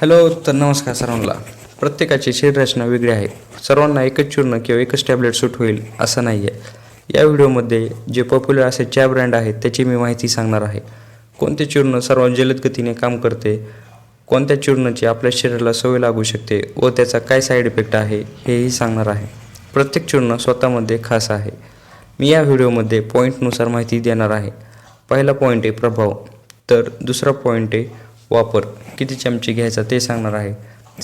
Hello तर नमस्कार सर्वांना. प्रत्येकाची शरीररचना वेगळी आहे. सर्वांना एकच चूर्ण किंवा एकच टॅबलेट सूट होईल असं नाही आहे या व्हिडिओमध्ये जे पॉप्युलर असे चहा ब्रँड आहेत त्याची मी माहिती सांगणार आहे. कोणते चूर्ण सर्वात जलद गतीने काम करते? कोणत्या चूर्णाची आपल्या शरीराला सवय लागू शकते? व त्याचा काय साईड इफेक्ट आहे हेही सांगणार आहे. प्रत्येक चूर्ण स्वतःमध्ये खास आहे. मी या व्हिडिओमध्ये पॉईंटनुसार माहिती देणार आहे. पहिला पॉईंट आहे प्रभाव. तर दुसरा पॉईंट आहे वापर. किती चमचे घ्यायचा ते सांगणार आहे.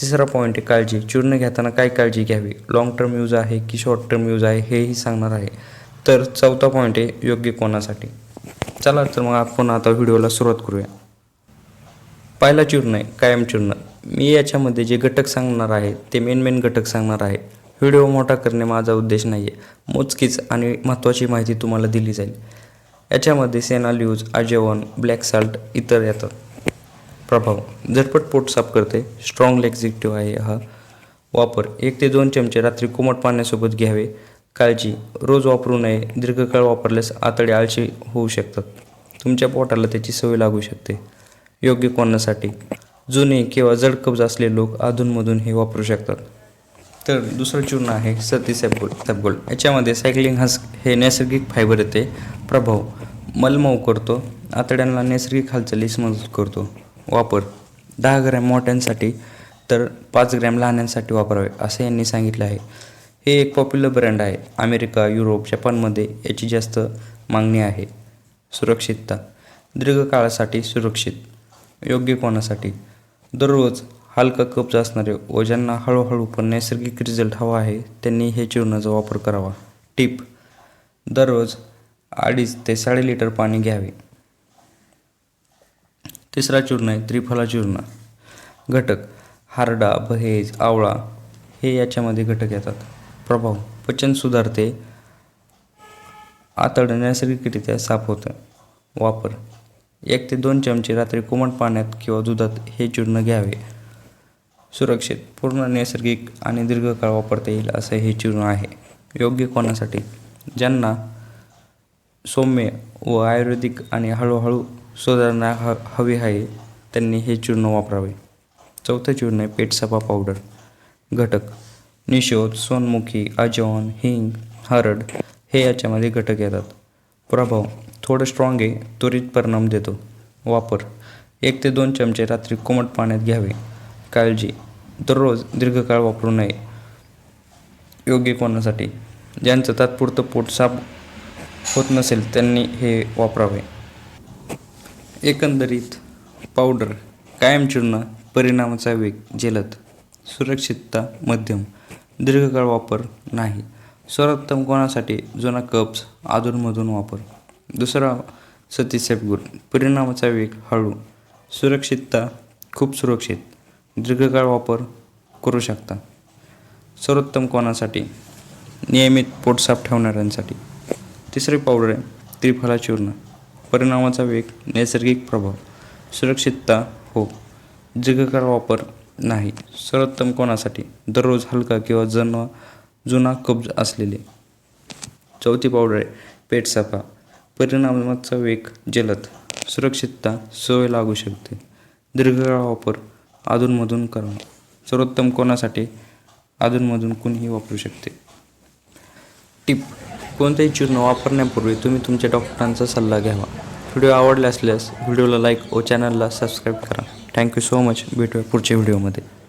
तिसरा पॉईंट आहे काळजी. चूर्ण घेताना काय काळजी घ्यावी? लाँग टर्म यूज आहे की शॉर्ट टर्म यूज आहे हेही सांगणार आहे. तर चौथा पॉईंट आहे योग्य कोणासाठी? चला तर मग आपण आता व्हिडिओला सुरुवात करूया. पहिला चूर्ण आहे कायम चूर्ण. मी याच्यामध्ये जे घटक सांगणार आहे ते मेन मेन घटक सांगणार आहे. व्हिडिओ मोठा करणे माझा उद्देश नाही आहे मोजकीच आणि महत्त्वाची माहिती तुम्हाला दिली जाईल. याच्यामध्ये सेनाल्यूज अजेवन ब्लॅक साल्ट इतर येतात. प्रभाव. झटपट पोट साफ करते. स्ट्रॉंग लेक्झिटिव्ह आहे हा वापर. एक ते दोन चमचे रात्री कोमट पाण्यासोबत घ्यावे. काळजी. रोज वापरू नये. दीर्घकाळ वापरल्यास आतडे आळशी होऊ शकतात. तुमच्या पोटाला त्याची सवय लागू शकते. योग्य कोणासाठी? जुने किंवा जड कब्ज असलेले लोक अधूनमधून हे वापरू शकतात. तर दुसरं चूर्ण आहे सती सॅपगोल्ड सॅपगोल्ड याच्यामध्ये सायक्लिंग हस हे नैसर्गिक फायबर येते. प्रभाव. मलमऊ करतो. आतड्यांना नैसर्गिक हालचालीस मदत करतो. वापर. दहा ग्रॅम मोठ्यांसाठी तर पाच ग्रॅम लहानांसाठी वापरावे असे यांनी सांगितले आहे. हे एक पॉप्युलर ब्रँड आहे. अमेरिका युरोप जपानमध्ये याची जास्त मागणी आहे. सुरक्षितता. दीर्घकाळासाठी सुरक्षित. योग्य कोणासाठी? दररोज हलका कब्ज असणारे व ज्यांना हळूहळू पण नैसर्गिक रिझल्ट हवा आहे त्यांनी हे चूर्णाचा वापर करावा. टिप. दररोज अडीच ते साडे लिटर पाणी घ्यावे. तिसरा चूर्ण आहे त्रिफला चूर्ण. घटक हारडा बहेज आवळा हे याच्यामध्ये घटक येतात. प्रभाव पचन सुधारते. आतडं नैसर्गिकरित्या साफ होतं. वापर एक ते दोन चमचे रात्री कोमट पाण्यात किंवा दुधात हे चूर्ण घ्यावे. सुरक्षित पूर्ण नैसर्गिक आणि दीर्घकाळ वापरता येईल असं हे चूर्ण आहे. योग्य कोणासाठी? ज्यांना सौम्य व आयुर्वेदिक आणि हळूहळू सुधारणा ह हवी आहे त्यांनी हे चूर्ण वापरावे. चौथं चूर्ण आहे पेटसपा पावडर घटक. निशोध सोनमुखी अजवान हिंग हरड हे याच्यामध्ये घटक येतात. प्रभाव. थोडं स्ट्रॉंग आहे त्वरित परिणाम देतो. वापर. एक ते दोन चमचे रात्री कोमट पाण्यात घ्यावे. काळजी. दररोज दीर्घकाळ वापरू नये. योग्य कोणासाठी? ज्यांचं तात्पुरतं पोट साफ होत नसेल त्यांनी हे वापरावे. एकंदरीत पावडर कायम चूर्ण परिणामाचा वेग जलद सुरक्षितता मध्यम दीर्घकाळ वापर नाही. सर्वोत्तम कोणासाठी? जुना कप्स अधूनमधून वापर. दुसरा सती सेपगुड परिणामाचा वेग हळू सुरक्षितता खूप सुरक्षित दीर्घकाळ वापर करू शकता. सर्वोत्तम कोणासाठी? नियमित पोट साफ ठेवणाऱ्यांसाठी. तिसरी पावडर आहे त्रिफला चूर्ण परिणामाचा वेग नैसर्गिक प्रभाव सुरक्षितता हो दीर्घकाळ वापर नाही. सर्वोत्तम कोणासाठी? दररोज हलका किंवा जन जुना कब्ज असलेले. चौथी पावडर आहे पेट सफा. परिणामाचा वेग जलद सुरक्षितता सवय लागू शकते. दीर्घकाळ वापर अधूनमधून करा. सर्वोत्तम कोणासाठी? अधूनमधून कुणीही वापरू शकते. टिप कोणतेही चूर्ण वापरण्यापूर्वी तुम्ही तुमच्या डॉक्टरांचा सल्ला घ्यावा. व्हिडिओ आवडला असल्यास व्हिडिओला लाईक व चॅनलला सबस्क्राईब करा. Thank you so much. भेटूया पुढच्या व्हिडिओमध्ये.